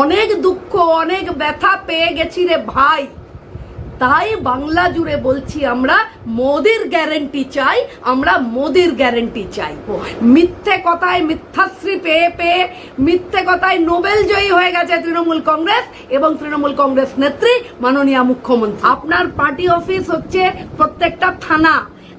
অনেক দুঃখ, অনেক ব্যথা পেয়ে গেছি রে ভাই। তাই বাংলা জুড়ে বলছি আমরা, মোদির গ্যারেন্টি চাই, আমরা মোদির গ্যারেন্টি চাই। মিথ্যে কথায় মিথ্যাশ্রী পেয়ে পেয়ে, মিথ্যে কথায় নোবেল জয়ী হয়ে গেছে তৃণমূল কংগ্রেস এবং তৃণমূল কংগ্রেস নেত্রী মাননীয় মুখ্যমন্ত্রী। আপনার পার্টি অফিস হচ্ছে প্রত্যেকটা থানা,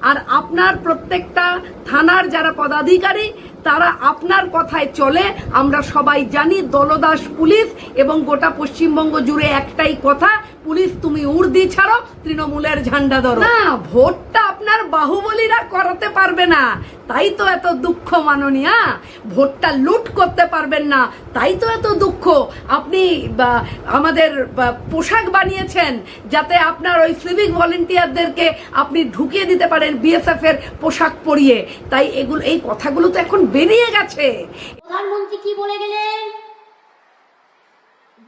আর আপনার প্রত্যেকটা থানার যারা পদাধিকারী তারা আপনার কথায় চলে। আমরা সবাই জানি, দলদাস পুলিশ এবং গোটা পশ্চিমবঙ্গ জুড়ে একটাই কথা পুলিশ তুমি উর্দি ছাড়ো তৃণমূলের ঝান্ডা ধরো। না ভোটটা আপনার বাহুবলীরা করাতে পারবে না। তাই তো এত দুঃখ মাননীয়া। ভোটটা লুট করতে পারবেন না। তাই তো এত দুঃখ। আপনি আমাদের পোশাক বানিয়েছেন যাতে আপনার ওই সিভিক ভলেন্টিয়ারদেরকে আপনি ঢুকিয়ে দিতে পারেন বিএসএফ এর পোশাক পরিয়ে। তাই এগুলো এই কথাগুলো তো এখন বেরিয়ে গেছে। প্রধানমন্ত্রী কি বলে গেলেন?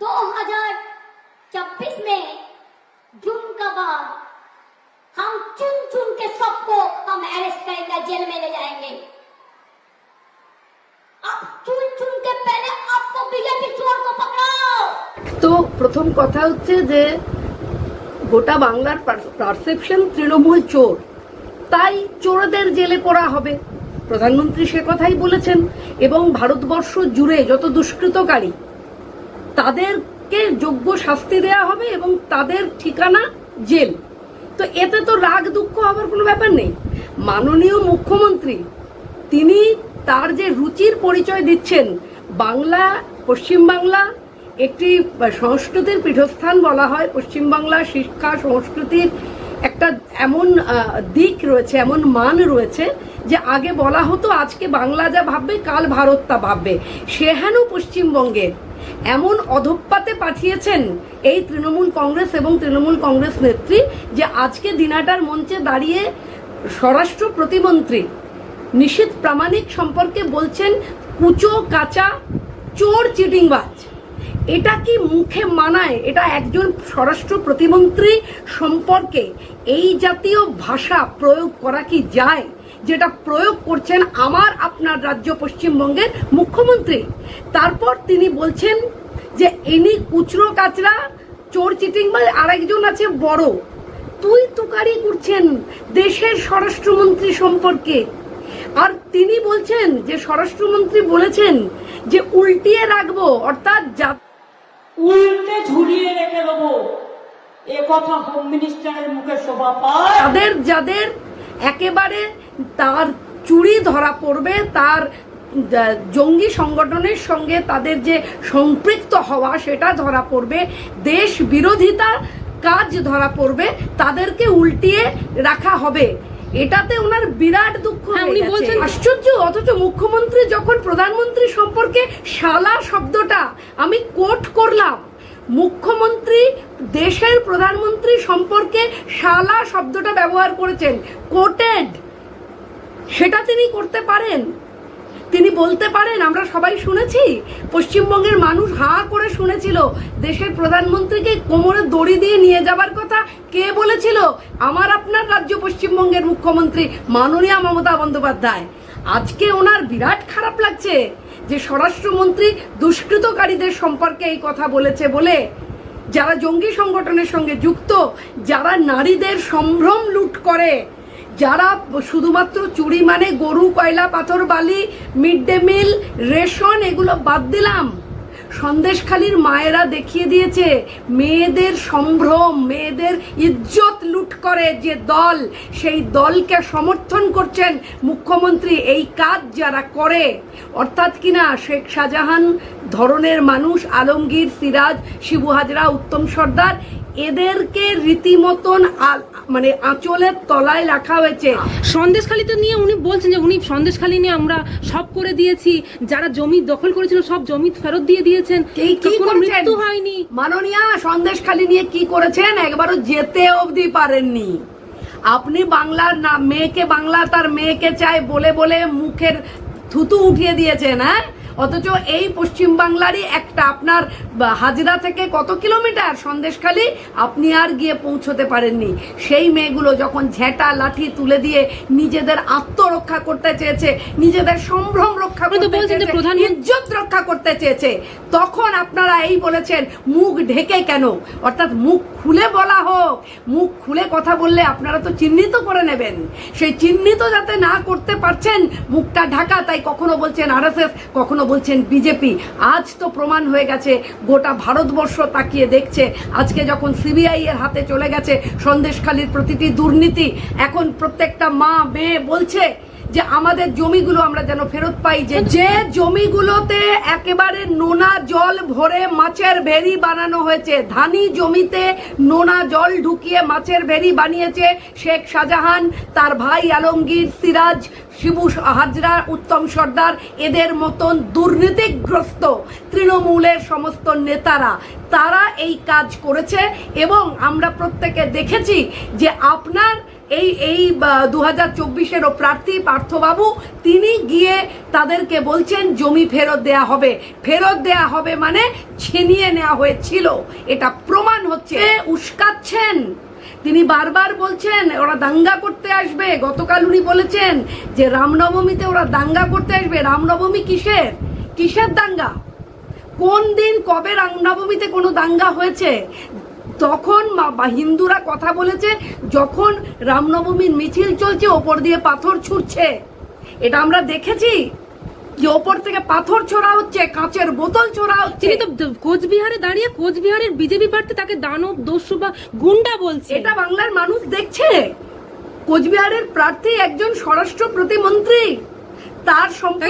দু হাজার 2026 में जून का बाद हम चुन चुन के सबको हम अरेस्ट करेंगे जेल में ले जाएंगे अब चुन चुन के पहले आपको बीजेपी चोर को पकड़ाओ তো প্রথম কথা হচ্ছে যে গোটা বাংলার পারসেপশন তৃণমূল চোর তাই চোরদের জেলে পড়া হবে প্রধানমন্ত্রী সে কথাই বলেছেন এবং ভারতবর্ষ জুড়ে যত দুষ্কৃতকারী তাদেরকে যোগ্য শাস্তি দেয়া হবে এবং তাদের ঠিকানা জেল। তো এতে তো রাগ দুঃখ হবার কোনো ব্যাপার নেই। মাননীয় মুখ্যমন্ত্রী, তিনি তার যে রুচির পরিচয় দিচ্ছেন, বাংলা, পশ্চিমবাংলা, একটি সংস্কৃতির পীঠস্থান বলা হয়, পশ্চিমবাংলা শিক্ষা সংস্কৃতির একটা এমন দিক রয়েছে, এমন মান রয়েছে যে আগে বলা হতো, আজকে বাংলা যা ভাববে, কাল ভারত তা ভাববে। সেহেন পশ্চিমবঙ্গের এমন অধঃপাতে পাঠিয়েছেন এই তৃণমূল কংগ্রেস এবং তৃণমূল কংগ্রেস নেত্রী যে আজকে দিনাটার মঞ্চে দাঁড়িয়ে স্বরাষ্ট্র প্রতিমন্ত্রী নিশীথ প্রামাণিক সম্পর্কে বলছেন, কুচো, কাঁচা, চোর, চিটিংবাজ। এটা কি মুখে মানায়? এটা একজন স্বরাষ্ট্র প্রতিমন্ত্রী সম্পর্কে এই জাতীয় ভাষা প্রয়োগ করা কি যায়? যেটা প্রয়োগ করছেন আমার আপনার রাজ্য পশ্চিমবঙ্গের মুখ্যমন্ত্রী। তারপর তিনি বলছেন যে ইনি কুচরো কাচরা চোর চিটিং বা আরেকজন আছে বড়। তুই তুকারি করছেন দেশের স্বরাষ্ট্রমন্ত্রী সম্পর্কে। আর তিনি বলছেন যে স্বরাষ্ট্রমন্ত্রী বলেছেন যে উল্টিয়ে রাখব অর্থাৎ যা উল্টে ঝুলিয়ে রেখে দেবো। এ কথা হোম মিনিস্টারের মুখে শোভা পায়। যাদের যাদের একেবারে তার চুরি ধরা পড়বে তার জঙ্গি সংগঠনের সঙ্গে তাদের যে সম্পৃক্ত হওয়া সেটা ধরা পড়বে দেশ বিরোধিতা কাজ ধরা পড়বে তাদেরকে উল্টিয়ে রাখা হবে। এটাতে ওনার বিরাট দুঃখ হ্যাঁ, উনি বলছেন- আশ্চর্য অথচ মুখ্যমন্ত্রী যখন প্রধানমন্ত্রী সম্পর্কে শালা শব্দটা আমি কোট করলাম মুখ্যমন্ত্রী, দেশের প্রধানমন্ত্রী সম্পর্কে শালা শব্দটা ব্যবহার করেছেন। কোটেড। সেটা তিনি করতে পারেন। তিনি বলতে পারেন, আমরা সবাই শুনেছি, পশ্চিমবঙ্গের মানুষ হাঁ করে শুনেছিল, দেশের প্রধানমন্ত্রীকে কোমরে দড়ি দিয়ে নিয়ে যাবার কথা কে বলেছিল? আমার আপনার রাজ্য পশ্চিমবঙ্গের মুখ্যমন্ত্রী মাননীয় মমতা বন্দ্যোপাধ্যায়। আজকে ওনার বিরাট খারাপ লাগছে। যে স্বরাষ্ট্রমন্ত্রী দুষ্কৃতকারীদের সম্পর্কে এই কথা বলেছে বলে, যারা জঙ্গি সংগঠনের সঙ্গে যুক্ত, যারা নারীদের সম্ভ্রম লুট করে, যারা শুধুমাত্র চুরি মানে গরু, কয়লা, পাথর, বালি, মিড ডে মিল, রেশন এগুলো বাদ দিলাম। সন্দেশখালির মায়েরা দেখিয়ে দিয়েছে, মেয়েদের সম্ভ্রম, মেয়েদের ইজ্জত লুট করে যে দল। সেই দলকে সমর্থন করছেন মুখ্যমন্ত্রী। এই কাজ যারা করে, অর্থাৎ কিনা শেখ শাহজাহান ধরনের মানুষ, আলমগীর, সিরাজ, শিবু হাজরা, উত্তম সর্দার এদেরকে রীতিমতন মানে আঁচলের তলায় রাখা হয়েছে। সন্দেশখালিতে নিয়ে উনি বলছেন যে উনি সন্দেশখালি নিয়ে আমরা সব করে দিয়েছি যারা জমি দখল করেছিল সব জমি ফেরত দিয়ে দিয়েছেন। এই কি মৃত্যু হয়নি। মাননীয়া সন্দেশখালি নিয়ে কি করেছেন? একবারও যেতে অবধি পারেননি। আপনি বাংলার না মেয়েকে বাংলা তার মেয়েকে চায় বলে বলে মুখের থুতু উঠিয়ে দিয়েছেন হ্যাঁ? অথচ এই পশ্চিম বাংলারই একটা আপনার হাজরা থেকে কত কিলোমিটার সন্দেশখালি আপনি আর গিয়ে পৌঁছতে পারেননি। সেই মেয়েগুলো যখন ঝেঁটা লাঠি তুলে দিয়ে নিজেদের আত্মরক্ষা করতে চেয়েছে নিজেদের সম্ভ্রম রক্ষা করতে চেয়েছে ইজ্জত রক্ষা করতে চেয়েছে তখন আপনারা এই বলেছেন মুখ ঢেকে কেন? অর্থাৎ মুখ খুলে বলা হোক মুখ খুলে কথা বললে আপনারা তো চিহ্নিত করে নেবেন। সেই চিহ্নিত যাতে না করতে পারছেন মুখটা ঢাকা তাই কখনো বলছেন আরএসএস কখনো বলছেন বিজেপি। আজ তো প্রমাণ হয়ে গেছে, গোটা ভারতবর্ষ তাকিয়ে দেখছে। আজকে যখন সিবিআই এর হাতে চলে গেছে সন্দেশখালীর প্রতিটি দুর্নীতি, এখন প্রত্যেকটা মা মেয়ে বলছে যে আমাদের জমিগুলো আমরা যেন ফেরত পাই, যে যে জমিগুলোতে একেবারে নোনা জল ভরে মাছের ভেরি বানানো হয়েছে, ধানি জমিতে নোনা জল ঢুকিয়ে মাছের ভেরি বানিয়েছে শেখ শাহজাহান, তার ভাই আলমগীর, সিরাজ, শিবু হাজরা, উত্তম সর্দার, এদের মতন দুর্নীতিগ্রস্ত তৃণমূলের সমস্ত নেতারা, তারা এই কাজ করেছে এবং আমরা প্রত্যেকে দেখেছি যে আপনার এই এই দু হাজার চব্বিশেরও প্রার্থী পার্থবাবু, তিনি গিয়ে তাদেরকে বলছেন, জমি ফেরত দেয়া হবে। ফেরত দেয়া হবে মানে ছিনিয়ে নেওয়া হয়েছিল। এটা প্রমাণ হচ্ছে। উস্কাচ্ছেন। তিনি বারবার বলছেন, ওরা দাঙ্গা করতে আসবে। গতকাল উনি বলেছেন যে, রামনবমীতে ওরা দাঙ্গা করতে আসবে। রামনবমী কিসের? কিসের দাঙ্গা? কোন দিন কবে রামনবমীতে কোনো দাঙ্গা হয়েছে? তখন বা হিন্দুরা কথা বলেছে যখন রামনবমীর মিছিল চলছে ওপর দিয়ে পাথর ছুটছে। এটা আমরা দেখেছি যে ওপর থেকে পাথর ছোড়া হচ্ছে কাঁচের বোতল ছোড়া হচ্ছে। তো কোচবিহারে দাঁড়িয়ে কোচবিহারের বিজেপি প্রার্থী তাকে দানব দস্যু বা গুন্ডা বলছে। এটা বাংলার মানুষ দেখছে। কোচবিহারের প্রার্থী একজন স্বরাষ্ট্র প্রতিমন্ত্রী। তার সম্পর্কে।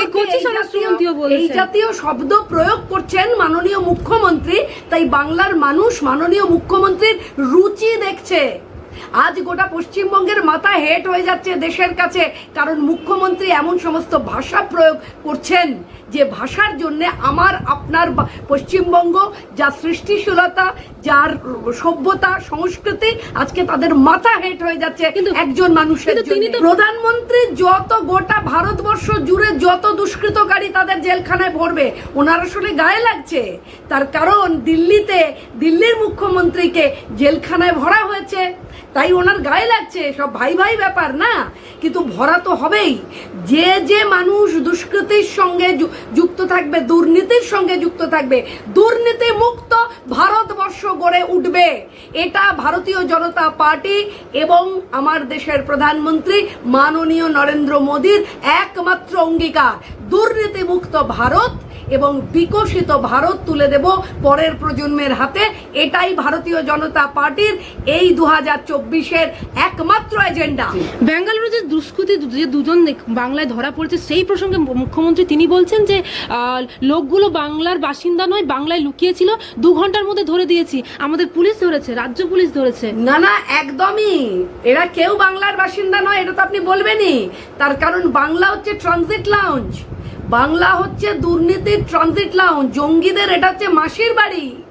এই জাতীয় শব্দ প্রয়োগ করছেন মাননীয় মুখ্যমন্ত্রী তাই বাংলার মানুষ মাননীয় মুখ্যমন্ত্রীর রুচি দেখছে আজ গোটা পশ্চিমবঙ্গের মাথা হেট হয়ে যাচ্ছে দেশের কাছে কারণ মুখ্যমন্ত্রী এমন সমস্ত ভাষা প্রয়োগ করছেন যে ভাষার জন্য আমার আপনার পশ্চিমবঙ্গ যা সৃষ্টিশীলতা যার সভ্যতা সংস্কৃতি আজকে তাদের মাথা হেট হয়ে যাচ্ছে কিন্তু- একজন মানুষের তিনি তো- প্রধানমন্ত্রী যত গোটা ভারতবর্ষ জুড়ে যত দুষ্কৃতকারী তাদের জেলখানায় ভরবে ওনার আসলে গায়ে লাগছে। তার কারণ দিল্লিতে দিল্লির মুখ্যমন্ত্রীকে জেলখানায় ভরা হয়েছে। তাই ওনার গায়ে লাগছে, সব ভাই ভাই ব্যাপার না? কিন্তু ভরা তো হবেই। যে যে মানুষ দুষ্কৃতির সঙ্গে যুক্ত থাকবে, দুর্নীতির সঙ্গে যুক্ত থাকবে, দুর্নীতি মুক্ত ভারতবর্ষ গড়ে উঠবে। এটা ভারতীয় জনতা পার্টি এবং আমার দেশের প্রধানমন্ত্রী মাননীয় নরেন্দ্র মোদীর একমাত্র অঙ্গীকার। দুর্নীতি মুক্ত ভারত এবং বিকশিত ভারত তুলে দেব পরের প্রজন্মের হাতে। এটাই ভারতীয় জনতা পার্টির এই দু হাজার চব্বিশের একমাত্র এজেন্ডা। বেঙ্গালুরু যে দুষ্কৃতি যে দুজন বাংলায় ধরা পড়েছে সেই প্রসঙ্গে মুখ্যমন্ত্রী তিনি বলছেন যে লোকগুলো বাংলার বাসিন্দা নয় বাংলায় লুকিয়েছিল। দু ঘণ্টার মধ্যে ধরে দিয়েছি। আমাদের পুলিশ ধরেছে রাজ্য পুলিশ ধরেছে। না না একদমই। এরা কেউ বাংলার বাসিন্দা নয় এটা তো আপনি বলবেনই। তার কারণ বাংলা হচ্ছে ট্রানজিট লাউঞ্জ বাংলা হচ্ছে দুর্নীতির ট্রানজিট লাউন জঙ্গিদের এটা হচ্ছে মাসির বাড়ি।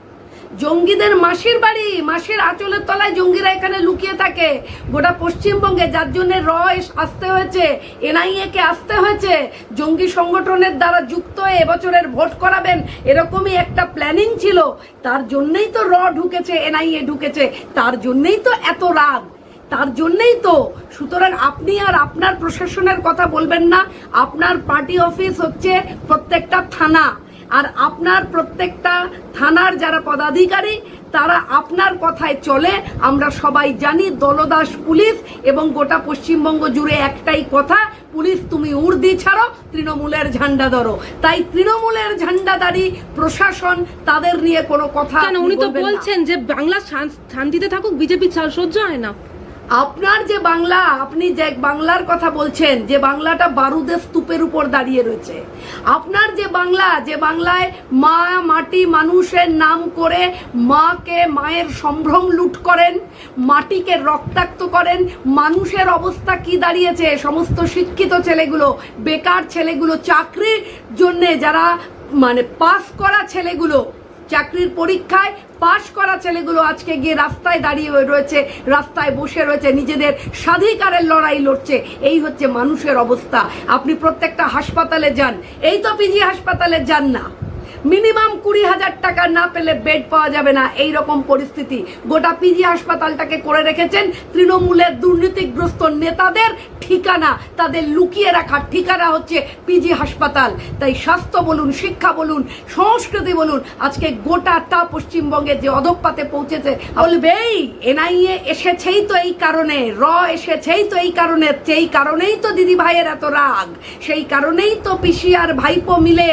জঙ্গিদের মাসির বাড়ি, মাসির আঁচলের তলায় জঙ্গিরা এখানে লুকিয়ে থাকে। গোটা পশ্চিমবঙ্গে যার জন্য র এস- আসতে হয়েছে, এনআইএ কে আসতে হয়েছে, জঙ্গি সংগঠনের দ্বারা যুক্ত হয়ে এবছরের ভোট করাবেন, এরকমই একটা প্ল্যানিং ছিল। তার জন্যই তো র ঢুকেছে, এনআইএ ঢুকেছে, তার জন্যই তো এত রাগ। তার জন্যই তো। সুতরাং আপনি আর আপনার প্রশাসনের কথা বলবেন না। আপনার পার্টি অফিস হচ্ছে প্রত্যেকটা থানা। আর আপনার প্রত্যেকটা থানার যারা পদাধিকারী তারা আপনার কথায় চলে। আমরা সবাই জানি দলদাস পুলিশ এবং গোটা পশ্চিমবঙ্গ জুড়ে একটাই কথা পুলিশ তুমি উর্দি ছাড়ো তৃণমূলের ঝান্ডা ধরো। তাই তৃণমূলের ঝান্ডাদারি প্রশাসন তাদের নিয়ে কোনো কথা উনি তো বলছেন যে বাংলা শান্তিতে থাকুক বিজেপি সহ্য হয় না। আপনার যে বাংলা, আপনি যে বাংলার কথা বলছেন, যে বাংলাটা বারুদের স্তূপের উপর দাঁড়িয়ে রয়েছে। আপনার যে বাংলা, যে বাংলায় মা, মাটি মানুষের নাম করে মাকে মায়ের সম্ভ্রম লুট করেন, মাটিকে রক্তাক্ত করেন, মানুষের অবস্থা কি দাঁড়িয়েছে, সমস্ত শিক্ষিত ছেলেগুলো, বেকার ছেলেগুলো, চাকরির জন্যে যারা মানে পাস করা ছেলেগুলো, চাকরির পরীক্ষায় পাশ করা ছেলেগুলো আজকে গিয়ে রাস্তায় দাঁড়িয়ে রয়েছে, রাস্তায় বসে রয়েছে, নিজেদের স্বাধিকারের লড়াই লড়ছে। এই হচ্ছে মানুষের অবস্থা। আপনি প্রত্যেকটা হাসপাতালে যান। এই তো পিজি হাসপাতালে যান না। মিনিমাম কুড়ি হাজার টাকা না পেলে বেড পাওয়া যাবে না। এই রকম পরিস্থিতি। গোটা পিজি হাসপাতালটাকে করে রেখেছেন তৃণমূলের দুর্নীতিগ্রস্ত নেতাদের ঠিকানা, তাদের লুকিয়ে রাখার ঠিকানা হচ্ছে পিজি হাসপাতাল। তাই স্বাস্থ্য বলুন, শিক্ষা বলুন, সংস্কৃতি বলুন, আজকে গোটাটা পশ্চিমবঙ্গে যে অধপাতে পৌঁছেছে বলবেই এনআইএ এসেছেই তো এই কারণে, র এসেছেই তো এই কারণে সেই কারণেই তো দিদি ভাইয়ের এত রাগ, সেই কারণেই তো পিসি আর ভাইপো মিলে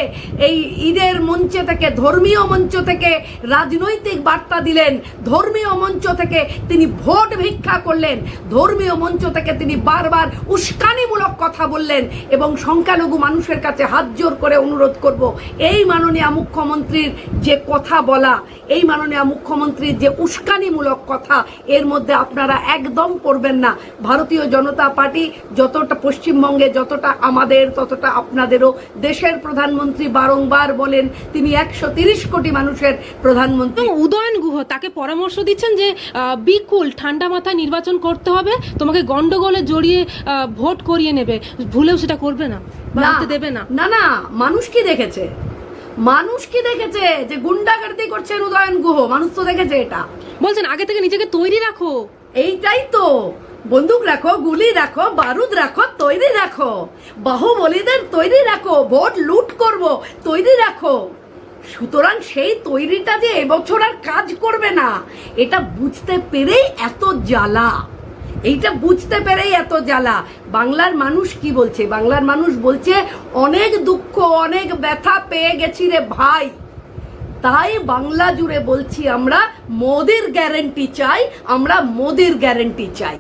এই ঈদের মঞ্চে থেকে, ধর্মীয় মঞ্চ থেকে রাজনৈতিক বার্তা দিলেন। ধর্মীয় মঞ্চ থেকে তিনি ভোট ভিক্ষা করলেন। ধর্মীয় মঞ্চ থেকে তিনি বারবার উস্কানিমূলক কথা বললেন এবং সংখ্যালঘু মানুষের কাছে হাত জোর করে অনুরোধ করব, এই মাননীয় মুখ্যমন্ত্রীর যে কথা বলা, এই মাননীয় মুখ্যমন্ত্রীর যে উস্কানিমূলক কথা, এর মধ্যে আপনারা একদম পড়বেন না। ভারতীয় জনতা পার্টি যতটা পশ্চিমবঙ্গে, যতটা আমাদের, ততটা আপনাদেরও। দেশের প্রধানমন্ত্রী বারংবার বলেন তিনি একশো তিরিশ কোটি মানুষের প্রধানমন্ত্রী। উদয়ন গুহ তাকে পরামর্শ দিচ্ছেন যে বিকুল ঠান্ডা মাথায় নির্বাচন করতে হবে তোমাকে গন্ডগোলে জড়িয়ে ভোট করিয়ে নেবে। ভুলেও সেটা করবে না দেবে না। না না মানুষ কি দেখেছে? মানুষ কি দেখেছে যে গুন্ডাগার্দি করছেন উদয়ন গুহ? মানুষ তো দেখেছে এটা। বলছেন আগে থেকে নিজেকে তৈরি রাখো। এইটাই তো। বন্দুক রাখো, গুলি রাখো, বারুদ রাখো, তৈরি রাখো। বাহুবলীদের তৈরি রাখো, ভোট লুট করব, তৈরি রাখো। সুতরাং সেই তৈরিটা যে এবছর আর কাজ করবে না, এটা বুঝতে পেরেই এত জ্বালা। এইটা বুঝতে পেরেই এত জ্বালা। বাংলার মানুষ কি বলছে? বাংলার মানুষ বলছে, অনেক দুঃখ, অনেক ব্যথা পেয়ে গেছি রে ভাই। তাই বাংলা জুড়ে বলছি আমরা, মোদির গ্যারেন্টি চাই, আমরা মোদির গ্যারেন্টি চাই।